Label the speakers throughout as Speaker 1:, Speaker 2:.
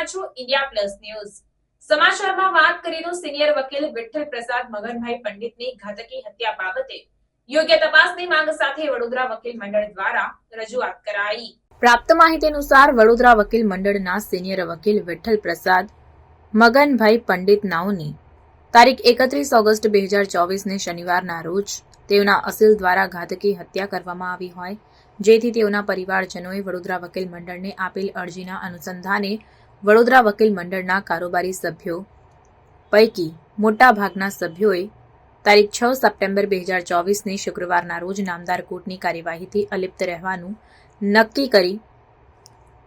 Speaker 1: રહ્યા છો India plus news સમાચારમાં વાત કરીએ સિનિયર વકીલ વિઠ્ઠલ પ્રસાદ મગનભાઈ પંડિતની ઘાતકી હત્યા બાબતે યોગ્ય તપાસની માંગ સાથે વડોદરા વકીલ મંડળ દ્વારા રજૂઆત કરાઈ. પ્રાપ્ત માહિતી અનુસાર વડોદરા વકીલ મંડળના સિનિયર વકીલ વિઠ્ઠલ પ્રસાદ મગનભાઈ પંડિત નાઓની તારીખ એકત્રીસ ઓગસ્ટ બે હજાર ચોવીસને શનિવારના રોજ તેઓના અસીલ દ્વારા ઘાતકી હત્યા કરવામાં આવી હોય, જેથી તેઓના પરિવારજનોએ વડોદરા વકીલ મંડળને આપેલ અરજીના અનુસંધાને વડોદરા વકીલ મંડળના કારોબારી સભ્યો પૈકી મોટાભાગના સભ્યોએ તારીખ છ સપ્ટેમ્બર બે હજાર ચોવીસની શુક્રવારના રોજ નામદાર કોર્ટની કાર્યવાહીથી અલિપ્ત રહેવાનું નક્કી કરી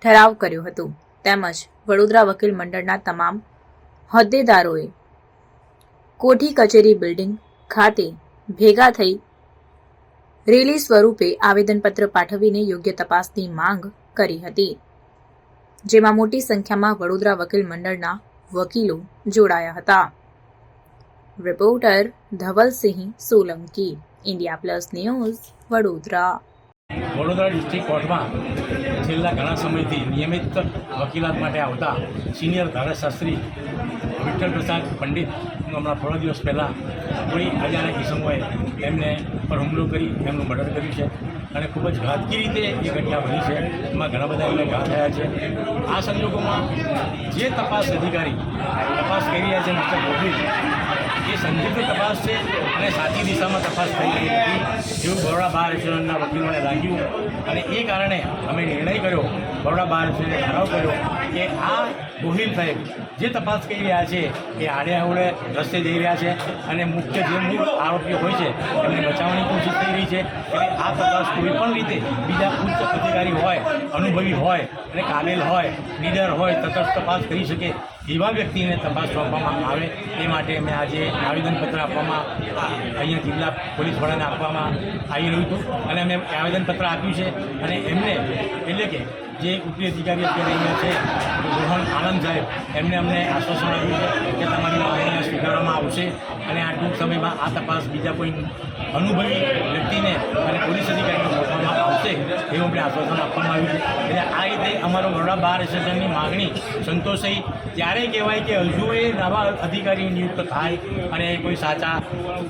Speaker 1: ઠરાવ કર્યો હતો. તેમજ વડોદરા વકીલ મંડળના તમામ હોદ્દેદારોએ કોઠી કચેરી બિલ્ડિંગ ખાતે ભેગા થઈ રેલી સ્વરૂપે આવેદનપત્ર પાઠવીને યોગ્ય તપાસની માંગ કરી હતી. જેમાં મોટી સંખ્યામાં વડોદરા વકીલ મંડળના વકીલો જોડાયા હતા. Reporter Dhavalsinh Solanki, India plus news, Vadodara.
Speaker 2: Vadodara district કોર્ટમાં છેલ્લા ઘણા સમયથી નિયમિત વકીલાત માટે આવતા સિનિયર ધારાશાસ્ત્રી વિઠ્ઠલ પ્રસાદ પંડિત હમણાં થોડા દિવસ પહેલાં કોઈ અજાણ્યા કિસમોએ એમને પર હુમલો કરી એમનું મર્ડર કર્યું છે. અને ખૂબ જ ઘાતકી રીતે એ ઘટના બની છે. એમાં ઘણા બધા એમને ઘા થયા છે. આ સંજોગોમાં જે તપાસ અધિકારી તપાસ કરી રહ્યા છે મિસ્ટર ગોહિલ, એ સંદિગ્ધ તપાસ છે અને સાચી દિશામાં તપાસ થઈ રહી હતી જેવું બરોડા બાર રેસ્ટોરન્ટના વકીલોને લાગ્યું અને એ કારણે અમે નિર્ણય કર્યો, બરોડા બાર એસોસિએશને ઠરાવ કર્યો કે આ ગોહિલ સાહેબ જે તપાસ કરી રહ્યા છે એ આડે આવડે રસ્તે જઈ રહ્યા છે અને મુખ્ય જે મૂળ આરોપીઓ હોય છે, એમને બચાવવાની કોશિશ થઈ રહી છે. એટલે આ તપાસ કોઈ પણ રીતે બીજા ઉચ્ચ અધિકારી હોય, અનુભવી હોય અને કાબેલ હોય લીડર હોય, તટસ્થ તપાસ કરી શકે એવા વ્યક્તિને તપાસ સોંપવામાં આવે એ માટે અમે આજે આવેદનપત્ર આપવામાં અહીંયા જિલ્લા પોલીસ વડાને આપવામાં આવી રહ્યું હતું. અને અમે આવેદનપત્ર આપ્યું છે અને એમને એટલે કે જે ઉપરી અધિકારી અત્યારે અહીંયા છે, રોહન આનંદ સાહેબ, એમને અમને આશ્વાસન આપ્યું છે કે તમારી માગણીને સ્વીકારવામાં આવશે. અને આ ટૂંક સમયમાં આ તપાસ બીજા કોઈ અનુભવી વ્યક્તિને અને પોલીસ અધિકારીને સોંપવામાં આવશે એવું અમને આશ્વાસન આપવામાં આવ્યું છે. એટલે આ રીતે અમારો વડોદરા બાર એસોસિએશનની માગણી સંતોષાઈ. ત્યારે કહેવાય કે હજુ એ નવા અધિકારી નિયુક્ત થાય અને કોઈ સાચા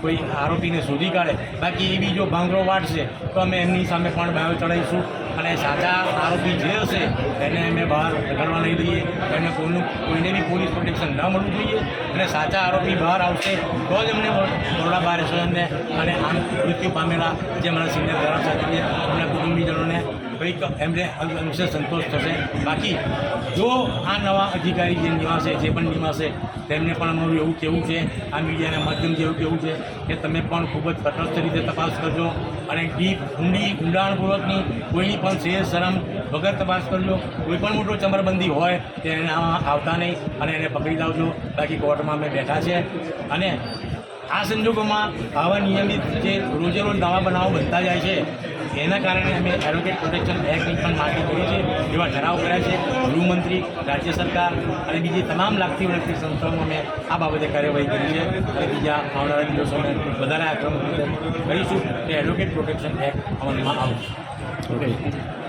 Speaker 2: કોઈ આરોપીને શોધી કાઢે. બાકી એવી જો ભાંગરો વાટશે તો અમે એમની સામે પણ બાયો ચડાવીશું. અને સાચા આરોપી જે હશે, એને અમે બહાર કરવા નહીં દઈએ. એને કોઈનું, કોઈને બી પોલીસ પ્રોટેક્શન ન મળવું જોઈએ. અને સાચા આરોપી બહાર આવશે, તો જ અમને બરોડા બાર એસોસિએશનને અને આમ મૃત્યુ પામેલા જે મારા સિનિયર ધારાશાસ્ત્રી છે, એમના કુટુંબીજનોને કંઈક એમને અંશે સંતોષ થશે. બાકી, જો આ નવા અધિકારી જે નિવાસે, જે પણ નિવાસે, તેમને પણ અમારું એવું કહેવું છે, આ મીડિયાના માધ્યમથી એવું કહેવું છે કે તમે પણ ખૂબ જ તટસ્થ રીતે તપાસ કરજો અને ડીપ ઊંડી, ઊંડાણપૂર્વકની કોઈની પણ શેર શરમ વગર તપાસ કરજો. કોઈ પણ મોટો ચમરબંધી હોય, તે એને આવતા નહીં અને એને પકડી લાવજો. બાકી કોર્ટમાં અમે બેઠા છે. અને આ સંજોગોમાં આવા નિયમિત જે રોજે રોજ નવા બનાવો બનતા જાય છે એના કારણે અમે એડવોકેટ પ્રોટેક્શન એક્ટની પણ માંગણી કરી છે. એવા ઠરાવ કર્યા છે. ગૃહમંત્રી, રાજ્ય સરકાર અને બીજી તમામ લાગતી વળગતી સંસ્થાઓમાં અમે આ બાબતે કાર્યવાહી કરી છે. અને બીજા આવનારા દિવસોને વધારે આક્રમક કરીશું કે એડવોકેટ પ્રોટેક્શન એક્ટ અમલમાં આવશે.
Speaker 3: ઓકે